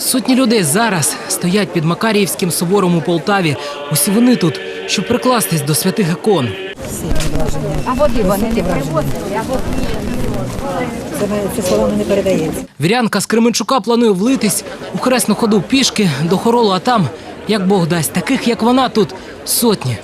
Сотні людей зараз стоять під Макаріївським собором у Полтаві. Усі вони тут, щоб прикластись до святих ікон. А води вони не привозили. Це, ми- не передається. Вірянка з Кременчука планує влитись у хресну ходу пішки до хоролу, а там, як Бог дасть, таких як вона тут сотні.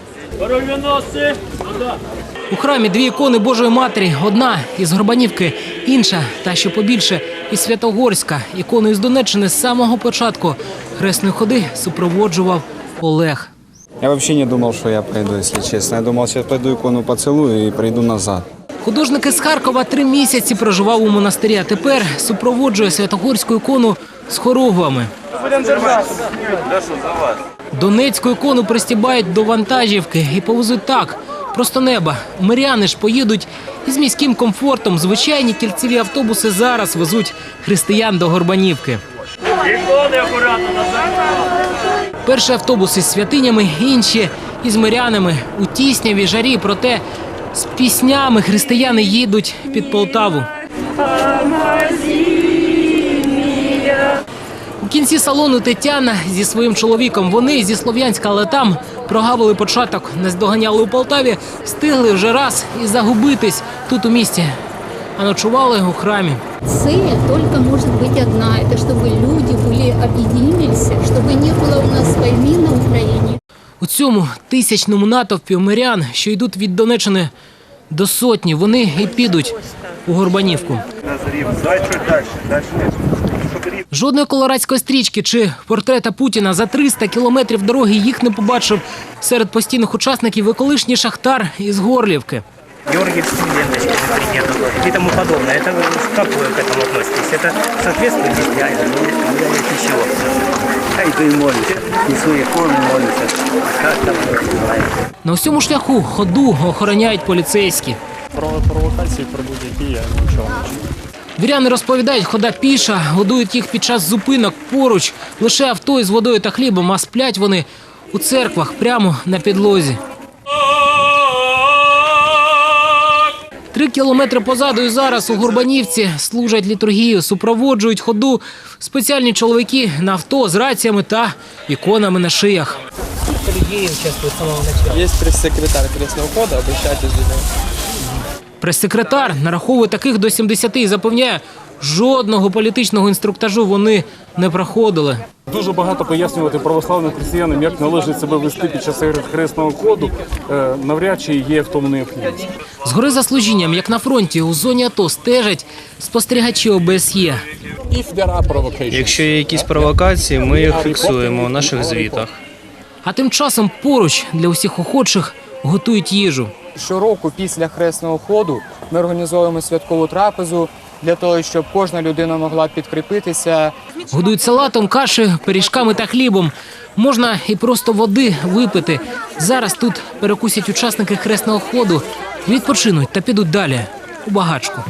У храмі дві ікони Божої Матері, одна із Горбанівки, інша, та що побільше, із Святогорська. Ікону із Донеччини з самого початку хресної ходи супроводжував Олег. Я вообще не думал, что я пройду, если честно. Я думал, сейчас пойду икону поцелую и пройду назад. Художник із Харкова три місяці проживав у монастирі, а тепер супроводжує Святогорську ікону з хоругвами. Донецьку ікону пристібають до вантажівки і повезуть так, просто неба. Миряни ж поїдуть із міським комфортом. Звичайні кільцеві автобуси зараз везуть християн до Горбанівки. Перший автобус із святинями, інші із мирянами у тісняві жарі. Проте з піснями християни їдуть під Полтаву. У кінці салону Тетяна зі своїм чоловіком. Вони зі Слов'янська, але там прогавили початок, наздоганяли у Полтаві, встигли вже раз і загубитись тут у місті. А ночували у храмі. Цель только может быть одна, это чтобы люди были объединились, чтобы не было у нас войны на Украине. У цьому тисячному натовпі мирян, що йдуть від Донеччини до сотні, вони і підуть у Горбанівку. Жодної колорадської стрічки чи портрета Путіна за 300 кілометрів дороги їх не побачив серед постійних учасників і колишній шахтар із Горлівки. Георгиевские ленточки нету и тому подобное. Это как вы к этому относитесь? Это соответствует действительно? Ничего. Хай то й молиться, і свої форми молиться. А як там називається? На усьому шляху ходу охороняють поліцейські. Про провокації про будь-які я нічого не чую. Віряни розповідають, хода піша, годують їх під час зупинок поруч, лише авто із водою та хлібом, а сплять вони у церквах прямо на підлозі. Три кілометри позаду і зараз у Горбанівці служать літургію, супроводжують ходу спеціальні чоловіки на авто з раціями та іконами на шиях. Есть пресс-секретарь крестного хода, обращайтесь до него. Прес-секретар нараховує таких до 70 і запевняє, жодного політичного інструктажу вони не проходили. Дуже багато пояснювати православним християнам, як належить себе вести під час хресного ходу, е, навряд чи є в тому необхідність. Згори за служінням, як на фронті, у зоні АТО стежать спостерігачі ОБСЄ. Якщо є якісь провокації, ми їх фіксуємо у наших звітах. А тим часом поруч для усіх охочих готують їжу. Щороку після хресного ходу ми організовуємо святкову трапезу для того, щоб кожна людина могла підкріпитися. Годують салатом, кашею, пиріжками та хлібом. Можна і просто води випити. Зараз тут перекусять учасники хресного ходу, відпочинуть та підуть далі у багачку.